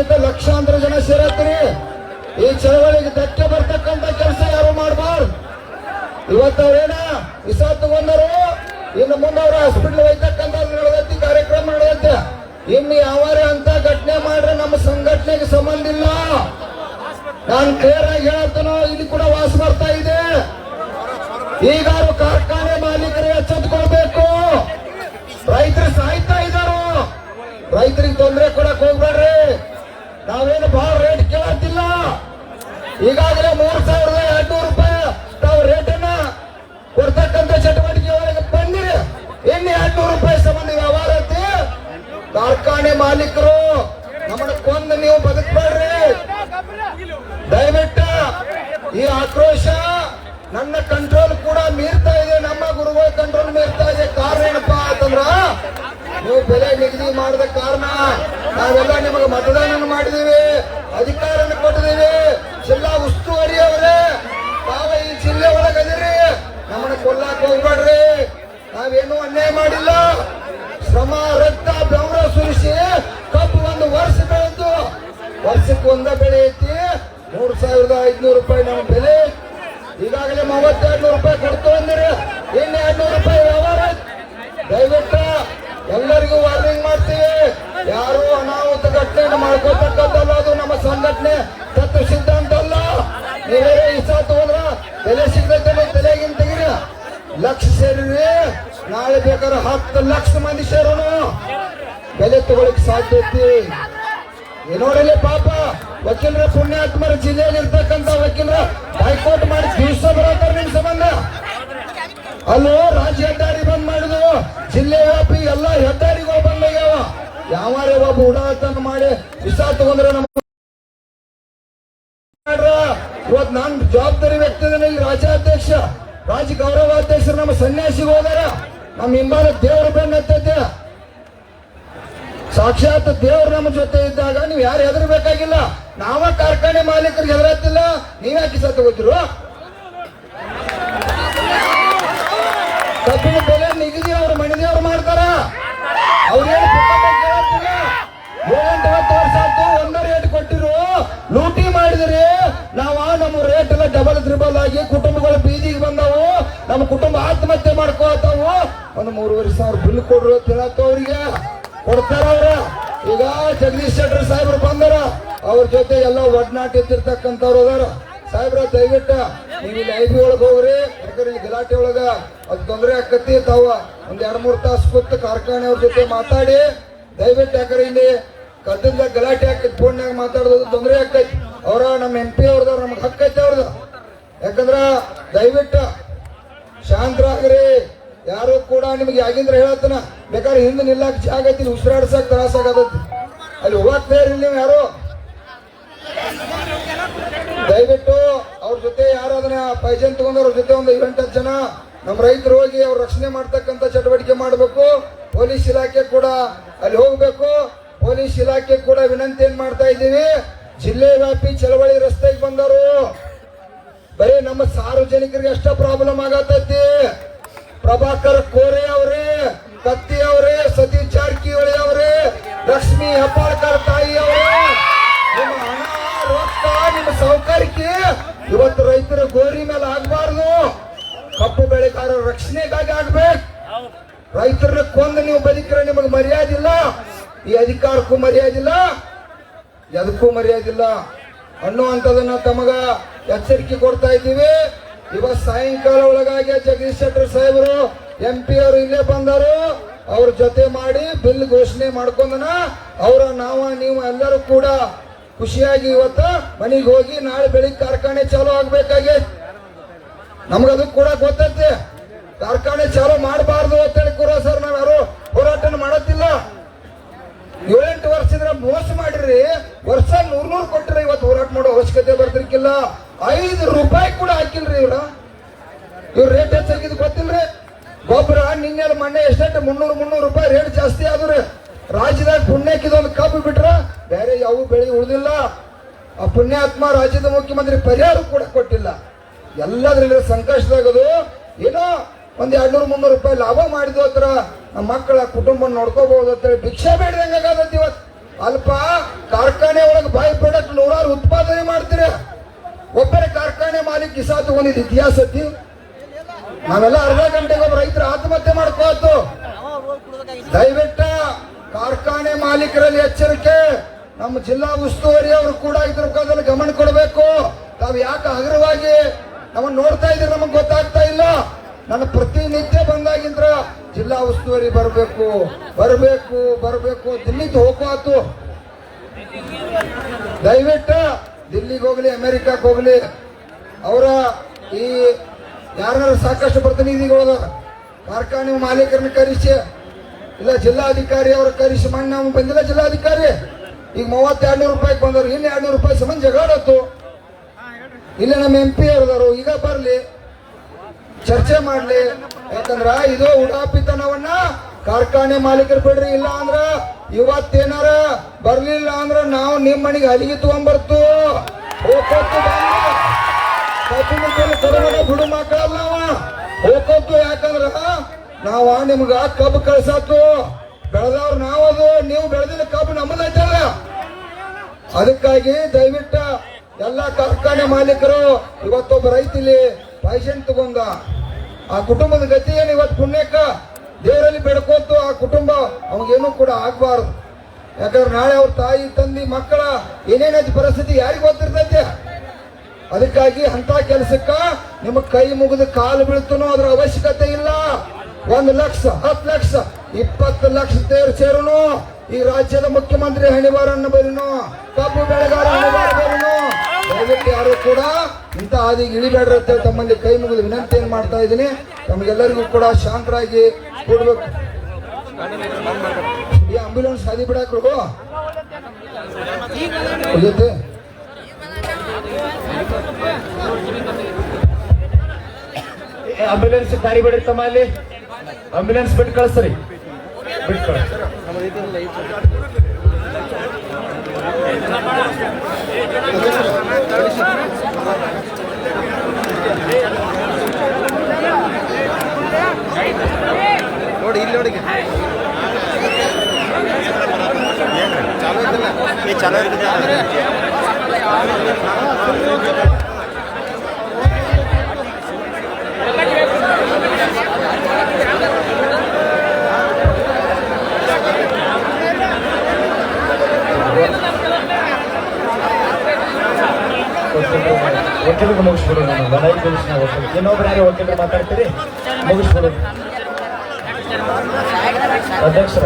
ಪ್ರೇರಿತ ಲಕ್ಷಾಂತರ ಜನ ಸೇರತ್ರಿ. ಈ ಚಳವಳಿಗೆ ಧಕ್ಕೆ ಬರ್ತಕ್ಕಂತ ಕೆಲಸ ಯಾರು ಮಾಡಬಾರ್ದು? ಇವತ್ತು ಅವ್ರೇನ? ವಿಸ ತಗೊಂಡರು ಇನ್ನು ಮುಂದೆ ಅವ್ರ ಹಾಸ್ಪಿಟಲ್ ಒಯ್ತಕ್ಕಂತ ನಡೆದೈತಿ ಕಾರ್ಯಕ್ರಮ ನಡೆದೈತೆ. ಇನ್ನು ಯಾವಾರೇ ಅಂತ ಘಟನೆ ಮಾಡ್ರೆ ನಮ್ಮ ಸಂಘಟನೆಗೆ ಸಂಬಂಧ ಇಲ್ಲ. ನಾನು ಕ್ಲಿಯರ್ ಆಗಿ ಹೇಳತ್ತನೋ, ಇಲ್ಲಿ ಕೂಡ ವಾಸ ಬರ್ತಾ ಇದೆ. ಈಗ ಅವ್ರು ಕಾರ್ಖಾನೆ ಮಾಲೀಕರಿಗೆ ಎಚ್ಚೆತ್ಕೊಳ್ಬೇಕು. ರೈತರು ಸಾಯ್ತಾ ಇದ್ದಾರೋ ರೈತರಿಗೆ ತೊಂದರೆ ಕೊಡಕ್ ಹೋಗ್ಬೇಡ್ರಿ. ನಾವೇನು ಬಹಳ ರೇಟ್ ಕೇಳತ್ತಿಲ್ಲ ಈಗಾಗಲೇ ಮೂರ್ ಸಾವಿರದ ಎರಡ್ನೂರು ರೂಪಾಯಿ ತಾವು ರೇಟನ್ನ ಕೊಡ್ತಕ್ಕಂತ ಚಟುವಟಿಕೆ ಒಳಗೆ ಬಂದಿರಿ ಇನ್ನು ಎರಡ್ನೂರು ರೂಪಾಯಿ ಸಂಬಂಧ ವ್ಯವಹಾರ ಐತಿ. ಕಾರ್ಖಾನೆ ಮಾಲೀಕರು ನಮ್ಮನ್ನ ಕೊಂದು ನೀವು ಬದುಕ್ಬೇಡ್ರಿ ದಯವಿಟ್ಟು ಈ ಆಕ್ರೋಶ ನನ್ನ ಕಂಟ್ರೋಲ್ ಕೂಡ ಮೀರ್ತಾ ಇದೆ. ನಮ್ಮ ಗುರುಗಳ ಕಂಟ್ರೋಲ್ ಮೀರ್ತಾ ಇದೆ. ಕಾರಣ ಏನಪ್ಪಾ ಅಂತಂದ್ರ, ನೀವು ಬೆಲೆ ನಿಗದಿ ಮಾಡದ ಕಾರಣ ನಾವೆಲ್ಲ ನಿಮಗೆ ಮತದಾನ ಮಾಡಿದ್ದೇವೆ ಅಧಿಕಾರ ಕೊಟ್ಟಿದ್ದೇವೆ. ಜಿಲ್ಲಾ ಉಸ್ತುವಾರಿ ಅವರೇ ನಾವ ಈ ಜಿಲ್ಲೆ ಒಳಗದಿರಿ ನಮ್ಮನ್ನ ಕೊಲ್ಲಾಕ್ ಹೋಗ್ಬೇಡ್ರಿ. ನಾವೇನು ಅನ್ಯಾಯ ಮಾಡಿಲ್ಲ. ಶ್ರಮ, ರಕ್ತ, ಬೆವರ ಸುರಿಸಿ ಕಬ್ಬು ಒಂದು ವರ್ಷ ಬೆಳೆದು, ವರ್ಷಕ್ಕೆ ಒಂದ ಬೆಳೆ ಐತಿ. ಮೂರ್ ಸಾವಿರದ ಐದ್ನೂರು ರೂಪಾಯಿ ನಮ್ಮ ಬೆಲೆ. ಈಗಾಗಲೇ ಮೂವತ್ತೆರಡು ನೂರು ರೂಪಾಯಿ ಕೊಡ್ತು ಅಂದ್ರೆ. ಇನ್ನು ಎರಡ್ನೂರು ರೂಪಾಯಿ ವ್ಯವಹಾರ. ದಯವಿಟ್ಟು ಎಲ್ಲರಿಗೂ ವಾರ್ನಿಂಗ್ ಮಾಡ್ತೀವಿ ಯಾರು ಅನಾಹುತ ಘಟನೆಯನ್ನು ಮಾಡ್ಕೋತಕ್ಕಂಥದ್ದು ಅದು ನಮ್ಮ ಸಂಘಟನೆ. ತತ್ವ ಸಿದ್ಧಾಂತ ಅಲ್ಲ ನೀವೇ ಇಷ್ಟ ಬೆಲೆ ಸಿಗ್ತೈತೆ ತಲೆಗಿಂತ ಲಕ್ಷ ಸೇರಿವೆ ನಾಳೆ ಬೇಕಾದ್ರೆ ಹತ್ತು ಲಕ್ಷ ಮಂದಿ ಸೇರೋಣ ಬೆಲೆ ತಗೊಳಕ್ ಸಾಧ್ಯ ಐತಿ. ನೋಡಲಿ ಪಾಪ, ವಕೀಲರ ಪುಣ್ಯಾತ್ಮರ ಜಿಲ್ಲೆಯಲ್ಲಿ ಇರ್ತಕ್ಕಂತ ವಕೀಲರ ಹೈಕೋರ್ಟ್ ಮಾಡಿ ದಿವಸ ಬರತ್ತಾರ ನಿಮ್ ಸಂಬಂಧ. ಅಲ್ಲೋ ರಾಜ್ಯ ಹೆದ್ದಾರಿ ಬಂದ್ ಮಾಡಿದ್ವು ಜಿಲ್ಲೆ ವ್ಯಾಪಿ ಎಲ್ಲ ಹೆದ್ದಾರಿಗಳು ಬಂದಾಗ್ಯಾವ ಯಾವಾರೇ ಒಬ್ಬ ಉಡಾತನ ಮಾಡಿ ವಿಸ ತಗೊಂಡ್ರೆ ನಮ್ಮ ಮಾಡ್ರ. ಇವತ್ ನಾನ್ ಜವಾಬ್ದಾರಿ ವ್ಯಕ್ತಿ ರಾಜ್ಯಾಧ್ಯಕ್ಷ. ರಾಜ್ಯ ಗೌರವಾಧ್ಯಕ್ಷರು ನಮ್ಮ ಸನ್ಯಾಸಿಗೆ ಹೋದಾರ ನಮ್ಮ ಹಿಂಬಾಲ ದೇವರ ಬೆನ್ನ ಹತ್ತೈತೆ. ಸಾಕ್ಷಾತ್ ದೇವ್ರು ನಮ್ಮ ಜೊತೆ ಇದ್ದಾಗ ನೀವು ಯಾರು ಹೆದರ್ಬೇಕಾಗಿಲ್ಲ? ನಾವ ಕಾರ್ಖಾನೆ ಮಾಲೀಕರಿಗೆ ಹೆದರತ್ತಿಲ್ಲ. ನೀವ್ಯಾಕೆ ಸಹ ತಗೋತಿರು ಕಬ್ಬಿನ ಬೆಲೆ ನಿಗದಿ ಅವ್ರ ಮಣಿದೇವ್ರು ಮಾಡ್ತಾರ. ಅವ್ರೇನು ಡಬಲ್ ತ್ರಿಬಲ್ ಆಗಿ ಕುಟುಂಬಗಳು ಬೀದಿಗೆ ಬಂದವು. ನಮ್ಮ ಕುಟುಂಬ ಆತ್ಮಹತ್ಯೆ ಮಾಡ್ಕೋತಾವು ಒಂದು ಮೂರುವರೆ ಸಾವಿರ ಬಿಲ್ ಕೊಡ್ರು ತಿಳತ್ತ ಅವ್ರಿಗೆ. ಕೊಡ್ತಾರ ಅವ್ರ. ಈಗ ಜಗದೀಶ್ ಶೆಟ್ಟರ್ ಸಾಹೇಬ್ರು ಬಂದಾರ. ಅವ್ರ ಜೊತೆ ಎಲ್ಲ ಒಡನಾಟ ಎತ್ತಿರ್ತಕ್ಕಂಥವ್ರು ಅದಾರ. ಸಾಹೇಬ್ರ, ದಯವಿಟ್ಟು ನೀವು ಇಲ್ಲಿ ಐಬಿ ಒಳಗೆ ಹೋಗ್ರಿ. ಯಾಕಂದ್ರೆ ಇಲ್ಲಿ ಗಲಾಟೆ ಒಳಗ ಅದು ತೊಂದರೆ ಆಕತಿ ತಾವ. ಒಂದ್ ಎರಡ್ ಮೂರ್ ತಾಸು ಕೂತು ಕಾರ್ಖಾನೆ ಅವ್ರ ಜೊತೆ ಮಾತಾಡಿ. ದಯವಿಟ್ಟು ಯಾಕಂದ್ರೆ ಇಲ್ಲಿ ಕದ್ದದ ಗಲಾಟೆ ಆಕೈತಿ ಫೋನ್ಯಾಗ ಮಾತಾಡೋದು ತೊಂದರೆ ಆಗ್ತೈತಿ. ಅವರ ನಮ್ಮ ಎಂ ಪಿ ಅವ್ರದ ನಮ್ಗೆ ಹಕ್ಕೈತಿ ಅವ್ರದ. ಯಾಕಂದ್ರ ದಯವಿಟ್ಟು ಶಾಂತರಾಗ್ರಿ ಯಾರು ಕೂಡ ನಿಮ್ಗೆ ಯಾಗಿಂದ್ರ ಹೇಳತ್ತನ. ಬೇಕಾದ್ರೆ ಹಿಂದೆ ನಿಲ್ಲಾಕ ಜಾಗ ಐತಿ ಉಸಿರಾಡ್ಸಕ್ ತ್ರಾಸ ಆಗತೈತಿ. ಅಲ್ಲಿ ಹೋಗ್ತೇರಿ ತಯಾರಿಲ್ಲ ನೀವು ಯಾರು. ದಯವಿಟ್ಟು ಅವ್ರ ಜೊತೆ ಯಾರು ಅದನ್ನ ಪೈಜನ್ ತಗೊಂಡವ್ರ ಜೊತೆ ಒಂದು ಇವೆಂಟ್ ಜನ ನಮ್ಮ ರೈತರು ಹೋಗಿ ಅವ್ರ ರಕ್ಷಣೆ ಮಾಡ್ತಕ್ಕಂಥ ಚಟುವಟಿಕೆ ಮಾಡಬೇಕು. ಪೊಲೀಸ್ ಇಲಾಖೆ ಕೂಡ ಅಲ್ಲಿ ಹೋಗ್ಬೇಕು. ಪೊಲೀಸ್ ಇಲಾಖೆ ಕೂಡ ವಿನಂತಿ ಏನ್ ಮಾಡ್ತಾ ಇದ್ದೀವಿ? ಜಿಲ್ಲೆ ವ್ಯಾಪಿ ಚಳವಳಿ ರಸ್ತೆಗೆ ಬಂದರು. ಬರೀ ನಮ್ಮ ಸಾರ್ವಜನಿಕರಿಗೆ ಅಷ್ಟ ಪ್ರಾಬ್ಲಮ್ ಆಗತೈತಿ ಪ್ರಭಾಕರ್ ಕೋರೆ ಅವರೇ, ಕತ್ತಿ ಅವರೇ, ಸತೀಶ್ ಜಾರಕಿಹೊಳಿ ಅವರೇ, ಲಕ್ಷ್ಮಿ ಹೆಬ್ಬಾಳ್ಕರ್ ತಾಯಿ ಅವರೇ, ನಿಮ್ಮ ಹಣ, ರೊಕ್ಕ, ನಿಮ್ಮ ಸೌಕರ್ಯಕ್ಕೆ ಇವತ್ತು ರೈತರ ಗೋರಿ ಮೇಲೆ ಆಗ್ಬಾರ್ದು. ಕಪ್ಪು ಬೆಳೆಗಾರರ ರಕ್ಷಣೆಗಾಗಿ ಆಗ್ಬೇಕು. ರೈತರನ್ನ ಕೊಂದು ನೀವು ಬದುಕಿದ್ರೆ ನಿಮಗೆ ಮರ್ಯಾದೆ ಇಲ್ಲ. ಈ ಅಧಿಕಾರಕ್ಕೂ ಮರ್ಯಾದಿಲ್ಲ. ಎದಕ್ಕೂ ಮರ್ಯಾದಿಲ್ಲ. ಅನ್ನುವಂಥದನ್ನ ತಮಗ ಎಚ್ಚರಿಕೆ ಕೊಡ್ತಾ ಇದ್ದೀವಿ. ಇವತ್ ಸಾಯಂಕಾಲ ಒಳಗಾಗಿ ಜಗದೀಶ್ ಶೆಟ್ಟರ್ ಸಾಹೇಬರು, ಎಂ ಪಿ ಅವರು ಇಲ್ಲೇ ಬಂದರು. ಅವ್ರ ಜೊತೆ ಮಾಡಿ ಬಿಲ್ ಘೋಷಣೆ ಮಾಡ್ಕೊಂಡನ, ಅವರ ನಾವ, ನೀವು ಎಲ್ಲರೂ ಕೂಡ ಖುಷಿಯಾಗಿ ಇವತ್ತ ಮನೆಗೆ ಹೋಗಿ ನಾಳೆ ಬೆಳಿಗ್ಗೆ ಕಾರ್ಖಾನೆ ಚಾಲೂ ಆಗ್ಬೇಕಾಗಿ. ನಮ್ಗದು ಕೂಡ ಗೊತ್ತೈತೆ. ಕಾರ್ಖಾನೆ ಚಾಲೂ ಮಾಡಬಾರ್ದು ಅಂತೇಳಿ ಕೂಡ ಸರ್ ನಾವ್ ಯಾರು ಹೋರಾಟನ ಮಾಡತ್ತಿಲ್ಲ. ಏಳೆಂಟು ಇದ್ರೆ ಮೋಸ ಮಾಡಿರಿ ವರ್ಷ ನೂರ್ ನೂರ್ ಕೊಟ್ರಿ, ಇವತ್ತು ಹೋರಾಟ ಮಾಡೋ ಅವಶ್ಯಕತೆ ಬರ್ತಿರ್ಕಿಲ್ಲ. ಐದು ರೂಪಾಯಿ ಕೂಡ ಹಾಕಿಲ್ರಿ ಇವ್ರ. ಇವ್ರ ರೇಟ್ ಹೆಚ್ಚಾಗಿದ್ ಗೊತ್ತಿಲ್ರಿ. ಗೊಬ್ಬರ ನಿನ್ನೆ ಮೊನ್ನೆ ಎಷ್ಟೆ ಮುನ್ನೂರು ಮುನ್ನೂರು ರೂಪಾಯಿ ರೇಟ್ ಜಾಸ್ತಿ ಆದ್ರಿ. ರಾಜ್ಯದಾಗ ಪುಣ್ಯಕ್ಕಿದೊಂದು ಕಬ್ಬು ಬಿಟ್ರ ಬೇರೆ ಯಾವ ಬೆಳೆ ಉಳಿದಿಲ್ಲ. ಆ ಪುಣ್ಯಾತ್ಮ ರಾಜ್ಯದ ಮುಖ್ಯಮಂತ್ರಿ ಪರಿಹಾರ ಕೂಡ ಕೊಟ್ಟಿಲ್ಲ. ಎಲ್ಲದ್ರಲ್ಲಿ ಸಂಕಷ್ಟದಾಗದು ಏನೋ ಒಂದ್ ಎರಡ್ನೂರು, ಮುನ್ನೂರು ರೂಪಾಯಿ ಲಾಭ ಮಾಡಿದ್ರು ಹತ್ರ, ನಮ್ಮ ಮಕ್ಕಳ ಕುಟುಂಬ ನೋಡ್ಕೋಬಹುದು ಅಂತೇಳಿ ಭಿಕ್ಷೆ ಬೇಡ್ದಂಗ ಆಗತ್ತೆ ಇವತ್ತು. ಅಲ್ಪ ಕಾರ್ಖಾನೆ ಒಳಗೆ ಬೈ ಪ್ರಾಡಕ್ಟ್ ನೂರಾರು ಉತ್ಪಾದನೆ ಮಾಡ್ತೀರ. ಒಬ್ಬರೇ ಕಾರ್ಖಾನೆ ಮಾಲೀಕ ಕಿಸಾ ತಗೊಂಡಿದ್ ಇತಿಹಾಸ ನಾವೆಲ್ಲ ಅರ್ಧ ಗಂಟೆಗೆ ಒಬ್ಬ ರೈತರ ಆತ್ಮಹತ್ಯೆ ಮಾಡ್ಕೋತು ದಯವಿಟ್ಟ ಕಾರ್ಖಾನೆ ಮಾಲೀಕರಲ್ಲಿ ಎಚ್ಚರಿಕೆ. ನಮ್ಮ ಜಿಲ್ಲಾ ಉಸ್ತುವಾರಿ ಅವರು ಕೂಡ ಇದ್ರ ಮುಖಾಂತರ ಗಮನ ಕೊಡಬೇಕು. ತಾವು ಯಾಕೆ ಹಗುರವಾಗಿ ನಮ್ಮನ್ನ ನೋಡ್ತಾ ಇದ್ರೆ ನಮಗೆ ಗೊತ್ತಾಗ್ತಾ ಇಲ್ಲ. ನನ್ನ ಪ್ರತಿನಿತ್ಯ ಬಂದಾಗಿಂದ್ರ ಜಿಲ್ಲಾ ಉಸ್ತುವಾರಿ ಬರಬೇಕು ಬರಬೇಕು ಬರಬೇಕು ದಿಲ್ಲಿಗೆ ಹೋಗ್ಬಾತು ದಯವಿಟ್ಟು ದಿಲ್ಲಿಗೆ ಹೋಗ್ಲಿ, ಅಮೆರಿಕಕ್ಕೆ ಹೋಗ್ಲಿ. ಅವರ ಈ ಯಾರು ಸಾಕಷ್ಟು ಪ್ರತಿನಿಧಿಗಳು ಕಾರ್ಖಾನೆ ಮಾಲೀಕರನ್ನ ಕರೆಸಿ, ಇಲ್ಲ ಜಿಲ್ಲಾಧಿಕಾರಿ ಅವ್ರ ಕರೆಸಿ, ಮಣ್ಣು ನಾವು ಬಂದಿಲ್ಲ ಜಿಲ್ಲಾಧಿಕಾರಿ. ಈಗ ಮೂವತ್ತೆರಡು ನೂರು ರೂಪಾಯಿಗೆ ಬಂದವರು, ಇನ್ನು ಎರಡು ನೂರು ರೂಪಾಯಿ ಸಂಬಂಧ ಜಗಾಡತ್ತು ಇಲ್ಲ ನಮ್ಮ ಎಂ ಪಿ ಅವ್ರದಾರು ಈಗ ಬರ್ಲಿ. ಚರ್ಚೆ ಮಾಡ್ಲಿ. ಯಾಕಂದ್ರ ಇದು ಉಡಾಪಿತನವನ್ನ ಕಾರ್ಖಾನೆ ಮಾಲೀಕರು ಬಿಡ್ರಿ, ಇಲ್ಲ ಅಂದ್ರ ಇವತ್ತೇನಾರ ಬರ್ಲಿಲ್ಲ ಅಂದ್ರ ನಾವು ನಿಮ್ ಮನೆಗೆ ಅಲಿಗೆ ತಗೊಂಡ್ಬರ್ತು ಬಿಡು ಮಕ್ಕಳಲ್ಲ ಹೋಗ್ಕೊತ್ತು ಯಾಕಂದ್ರ ನಾವ ನಿಮ್ಗ ಕಬ್ಬು ಕಳ್ಸಾತು. ಬೆಳೆದವ್ರು ನಾವದು, ನೀವು ಬೆಳೆದಿಲ್ಲ ಕಬ್ಬು ನಮ್ಮದೈತಲ್ಲ. ಅದಕ್ಕಾಗಿ ದಯವಿಟ್ಟ ಎಲ್ಲ ಕಾರ್ಖಾನೆ ಮಾಲೀಕರು, ಇವತ್ತೊಬ್ಬ ರೈತ ಇಲ್ಲಿ ಪೈಸೆಂಟ್ ತಗೊಂಡ ಆ ಕುಟುಂಬದ ಗತಿ ಏನು ಇವತ್ತು ಪುಣ್ಯಕ್ಕ? ದೇವರಲ್ಲಿ ಬೆಡ್ಕೋತು ಆ ಕುಟುಂಬ ಅವ್ಗೇನು ಕೂಡ ಆಗ್ಬಾರ್ದು. ಯಾಕಂದ್ರೆ ನಾಳೆ ಅವ್ರ ತಾಯಿ, ತಂದಿ, ಮಕ್ಕಳ ಏನೇನೈತಿ ಪರಿಸ್ಥಿತಿ ಯಾರಿಗೆ ಗೊತ್ತಿರ್ತೈತೆ? ಅದಕ್ಕಾಗಿ ಅಂತ ಕೆಲಸಕ್ಕ ನಿಮ್ಮ ಕೈ ಮುಗಿದು ಕಾಲು ಬೀಳ್ತನೋ ಅದ್ರ ಅವಶ್ಯಕತೆ ಇಲ್ಲ. ಒಂದು ಲಕ್ಷ, ಹತ್ತು ಲಕ್ಷ, ಇಪ್ಪತ್ತು ಲಕ್ಷ ತೇರು ಸೇರುನು. ಈ ರಾಜ್ಯದ ಮುಖ್ಯಮಂತ್ರಿ ಹಣಿವಾರನ್ನ ಬರೀನು ಕಬ್ಬು ಬೆಳೆಗಾರ ಬರೀನು ಯಾರು ಕೂಡ ಇಂಥ ಹಾದಿಗೆ ಇಳಿಬೇಡ್ರಿ ಅಂತ ತಮ್ಮಲ್ಲಿ ಕೈ ಮುಗಿದು ವಿನಂತಿಯನ್ನು ಮಾಡ್ತಾ ಇದ್ದೀನಿ. ತಮಗೆಲ್ಲರಿಗೂ ಕೂಡ ಶಾಂತರಾಗಿ ಕೂಡ್ಬೇಕು. ಈ ಆಂಬ್ಯುಲೆನ್ಸ್ ಹಾದಿ ಬಿಡಾಕ್ರು ಹೋಗೈತೆ ಆಂಬ್ಯುಲೆನ್ಸ್ ದಾರಿ ತಮ್ಮ ಅಲ್ಲಿ ಆಂಬ್ಯುಲೆನ್ಸ್ ಬಿಟ್ಟು ಕಳಿಸ್ರಿ. ಬಿಟ್ಟು ಲಡಾಯಿ ಪೊಲೀಸ್ನ ಒಕ್ಕಲಿ ಇನ್ನೊಬ್ರು ಯಾರು ಒಕ್ಕಲಿಗರು ಮಾತಾಡ್ತೀರಿ ಮುಗಿಸ್ಬಿಡು ಅಧ್ಯಕ್ಷರ